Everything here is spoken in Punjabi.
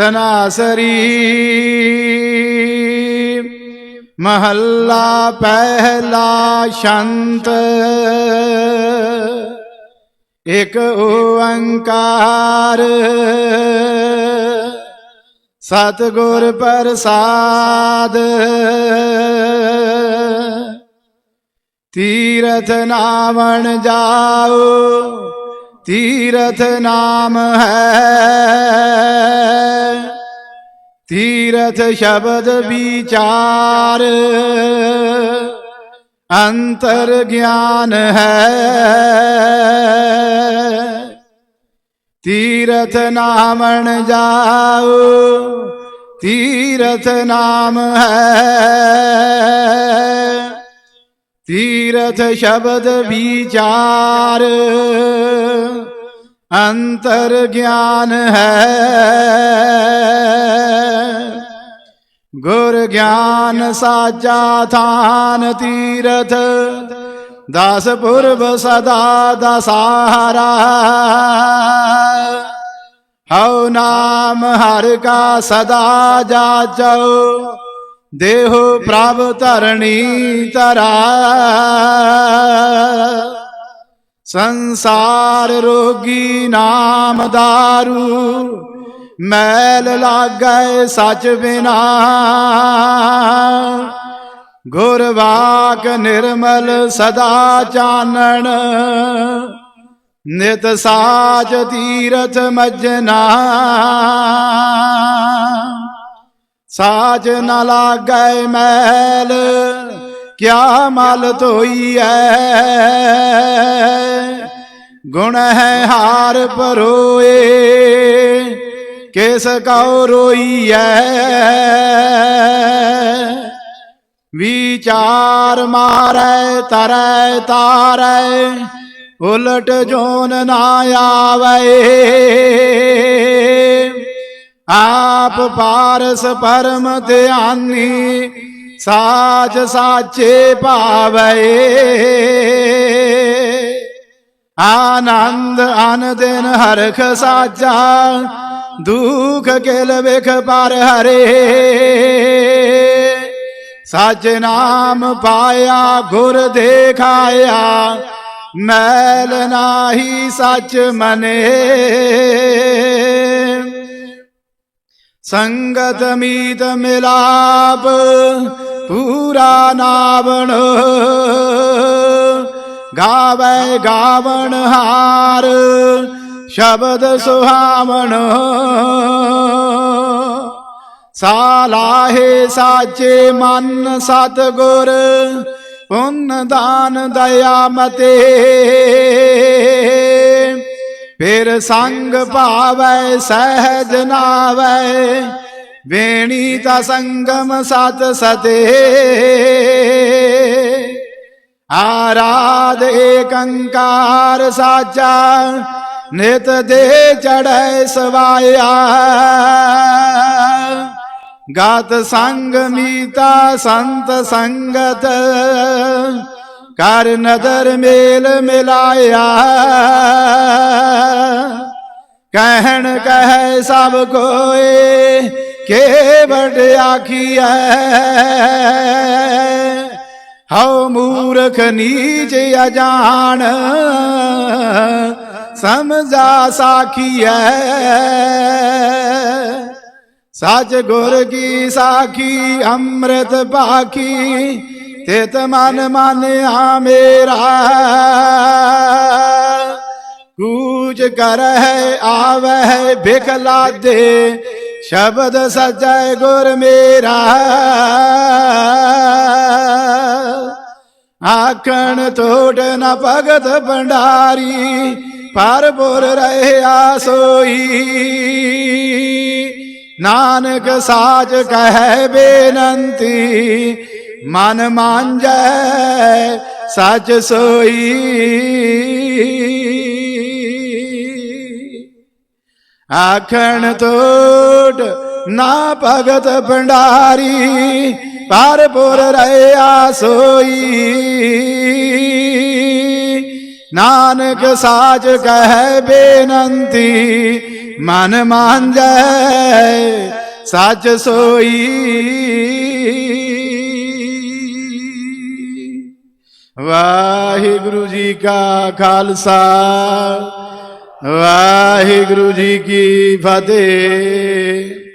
ਤਨਾਸਰੀ ਮਹੱਲਾ ਪਹਿਲਾ ਸ਼ੰਤ ਇਕ ਓੰਕਾਰ ਸਤਿਗੁਰ ਪ੍ਰਸਾਦ ਤੀਰਥ ਨਾਵਣ ਜਾਓ ਤੀਰਥ ਨਾਮ ਹੈ ਤੀਰਥ ਸ਼ਬਦ ਵਿਚਾਰ। ਅੰਤਰ ਗਿਆਨ ਹੈ। ਤੀਰਥ ਨਾਮਣ ਜਾਓ ਤੀਰਥ ਨਾਮ ਹੈ। ਤੀਰਥ ਸ਼ਬਦ ਵਿਚਾਰ, ਅੰਤਰ ਗਿਆਨ ਹੈ। ਗੁਰ ਗਿਆਨ ਸਾਚਾ ਥਾਨ ਤੀਰਥ, ਦਸ ਪੁਰਬ ਸਦਾ ਦਸਾਰਾ ਹਉ ਨਾਮ ਹਰ ਕਾ ਸਦਾ ਜਾਚੋ, ਦੇਹੁ ਪ੍ਰਭ ਧਰਣੀ ਤਰਾ ਸੰਸਾਰ ਰੋਗੀ ਨਾਮ ਦਾਰੂ ਮੈਲ ਲਾਗੈ ਸਚ ਬਿਨਾ। ਗੁਰ ਵਾਕ ਨਿਰਮਲ ਸਦਾ ਚਾਨਣ। ਨਿਤ ਸਾਚ ਤੀਰਥ ਮਜਨਾ। ਸਾਜ ਨ ਲਾਗੈ ਮੈਲ, ਕਿਆ ਮਲ ਧੋਈਐ। ਗੁਣ ਹੈ ਹਾਰ ਪਰੋਏ। ਕਿਸ ਕਉ ਰੋਈਐ? ਵਿਚਾਰ ਮਾਰੈ, ਤਰੈ, ਤਾਰੈ, ਉਲਟ ਜੋਨ ਨਾ ਆਵੇ। ਆਪ ਪਾਰਸ ਪਰਮ ਧਿਆਨੀ, ਸਾਚ ਸਾਚੇ ਭਾਵੇ। ਆਨੰਦ ਅਨ ਦਿਨ ਹਰਖ ਸਾਚਾ ਦੁਖ ਕਿਲ ਵਿਖ ਪਰ ਹਰੇ। ਸਚ ਨਾਮ ਪਾਇਆ, ਗੁਰ ਦੇਖਾਇਆ, ਮੈਲ ਨਾਹੀ ਸਚ ਮਨੇ। ਸੰਗਤ ਮੀਤ ਮਿਲਾਪ, ਪੂਰਾ ਨਾਵਣ। ਗਾਵੇ ਗਾਵਣ ਹਾਰ ਸ਼ਬਦ ਸੁਹਾਵਣ। ਸਾਲਾਹੇ ਸਾਚੇ ਮਨ ਸਤਗੁਰ, ਪੁੰਨ ਦਾਨ ਦਇਆ ਮਤੇ। ਫਿਰ ਸੰਗ ਭਾਵੈ, ਸਹਿਜ ਨਾਵੈ, ਵੇਣੀ ਤਾ ਸੰਗਮ ਸਤ ਸਤੇ। ਆਰਾਧ ਏਕੰਕਾਰ ਸਾਚਾ ਨਿਤ ਦੇ ਚੜੈ ਸਵਾਇਆ। ਗਾਤ ਸੰਗ ਮੀਤਾ ਸੰਤ ਸੰਗਤ, ਕਰ ਨਦਰ ਮੇਲ ਮਿਲਾਇਆ। ਕਹਿਣ ਕਹੈ ਸਭ ਕੋਏ, ਕੇਵਟ ਆਖੀਐ। ਹਉ ਮੂਰਖ ਨੀਚ ਅਜਾਣ ਸਮਝਾ ਸਾਖੀਐ। ਸਚ ਗੁਰ ਕੀ ਸਾਖੀ, ਅੰਮ੍ਰਿਤ ਪਾਖੀ, ਤਿਤ ਮਨ ਮਾਨਿਆ ਮੇਰਾ। ਕੂਚ ਕਰਹਿ ਆਵਹਿ ਬਿਖ ਲਾਦੇ ਸ਼ਬਦ ਸਚੈ ਗੁਰ ਮੇਰਾ। ਆਖਣ ਟੋਟ ਨ ਭਗਤ ਭੰਡਾਰੀ ਪਰ ਬੁਰ ਰਹਿਆ ਸੋਈ ਨਾਨਕ ਸਾਚ ਕਹਿ ਬੇਨੰਤੀ, ਮਨ ਮਾਂਜੈ ਸਚ ਸੋਈ। ਆਖਣ ਟੋਟ ਨਾ ਭਗਤ ਭੰਡਾਰੀ, ਪਰ ਪੁਰ ਰਹਿਆ ਸੋਈ ਨਾਨਕ ਸਾਚ ਕਹਿ ਬੇਨੰਤੀ, ਮਨ ਮਾਂਜੈ, ਸੱਚ ਸੋਈ। ਵਾਹਿਗੁਰੂ ਜੀ ਕਾ ਖਾਲਸਾ, ਵਾਹਿਗੁਰੂ ਜੀ ਕੀ ਫਤਿਹ।